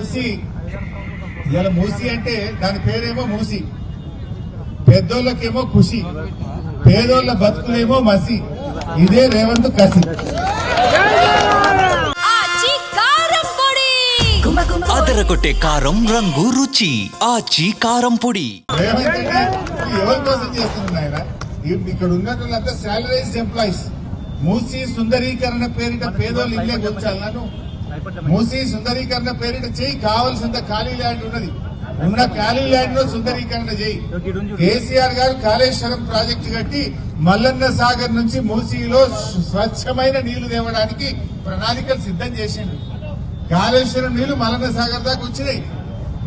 మూసి. ఇలా మూసి అంటే దాని పేరేమో మూసి. పెద్దోళ్ళకేమో ఖుషి. పేదోళ్ళ బతుకులేమో మసి. ఇదే రేవంత్ కసి. అదరగొట్టే కారం రంగు రుచి. ఆచి కారం పొడి. ఎవరి కోసం చేస్తున్నారు ఆయన ఇక్కడ ఉన్న వాళ్ళంతా సాలరైజ్డ్ ఎంప్లాయీస్. మూసి సుందరీకరణ పేరిట పేదోళ్ళు ఇల్లే వచ్చాను మూసి సుందరీకరణ పేరిట చేయి కావాల్సినంత ఖాళీ ల్యాండ్ ఉన్నది. ఉన్న ఖాళీ ల్యాండ్లో సుందరీకరణ చేయి. కేసీఆర్ గారు కాళేశ్వరం ప్రాజెక్టు కట్టి మల్లన్న సాగర్ నుంచి మూసీలో స్వచ్ఛమైన నీళ్ళు తేవడానికి ప్రణాళికలు సిద్ధం చేసిండు. కాళేశ్వరం నీళ్ళు మల్లన్న సాగర్ దాకా వచ్చినాయి.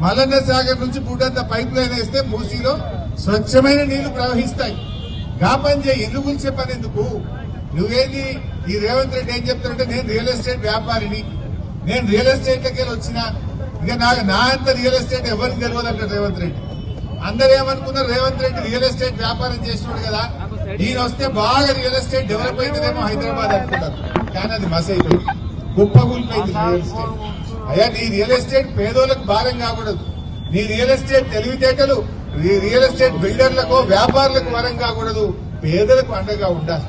మల్లన్న సాగర్ నుంచి పూటంత పైప్ లైన్ వేస్తే మూసీలో స్వచ్ఛమైన నీళ్ళు ప్రవహిస్తాయి. గా పని చేయి ఎందుకు పని ఎందుకు? నువ్వేంది? ఈ రేవంత్ రెడ్డి ఏం చెప్తారంటే నేను రియల్ ఎస్టేట్ వ్యాపారిని. నేను రియల్ ఎస్టేట్ లకి వచ్చిన ఇక నాకు నా అంత రియల్ ఎస్టేట్ ఎవరికి తెలియదు అంటాడు రేవంత్ రెడ్డి. అందరు ఏమనుకున్నారు రేవంత్ రెడ్డి రియల్ ఎస్టేట్ వ్యాపారం చేసినాడు కదా ఈయన వస్తే బాగా రియల్ ఎస్టేట్ డెవలప్ అవుతుందేమో హైదరాబాద్ అనుకుంటారు. కానీ అది మస్ అయిపోయింది కుప్పగూలిపోయింది రియల్ ఎస్టేట్. అయ్యా నీ రియల్ ఎస్టేట్ పేదోళ్ళకు భారం కాకూడదు. నీ రియల్ ఎస్టేట్ తెలివితేటలు రియల్ ఎస్టేట్ బిల్డర్లకు వ్యాపారులకు వరం కాకూడదు. పేదలకు అండగా ఉండాలి.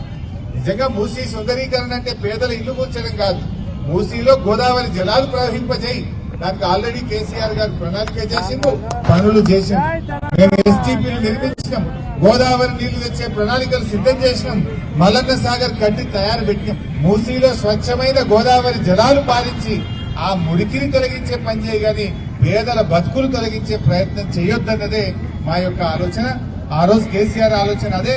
నిజంగా మూసీ సుందరీకరణ అంటే పేదల ఇల్లు కూర్చడం కాదు. మూసీలో గోదావరి జలాలు ప్రవహింపజేయి. దానికి ఆల్రెడీ కేసీఆర్ గారు ప్రణాళిక చేసిండు పనులు చేసిండు మేము ఎస్టీపీలు నిర్మించినాం గోదావరి నీళ్ళు తెచ్చే ప్రణాళికలు సిద్ధం చేసినాం మల్లన్న సాగర్ కట్టి తయారు పెట్టినాం. మూసీలో స్వచ్ఛమైన గోదావరి జలాలు పాలించి ఆ మురికిని తొలగించే పని చేయగాని పేదల బతుకులు తొలగించే ప్రయత్నం చేయొద్దన్నదే మా యొక్క ఆలోచన. ఆ రోజు కేసీఆర్ ఆలోచన అదే.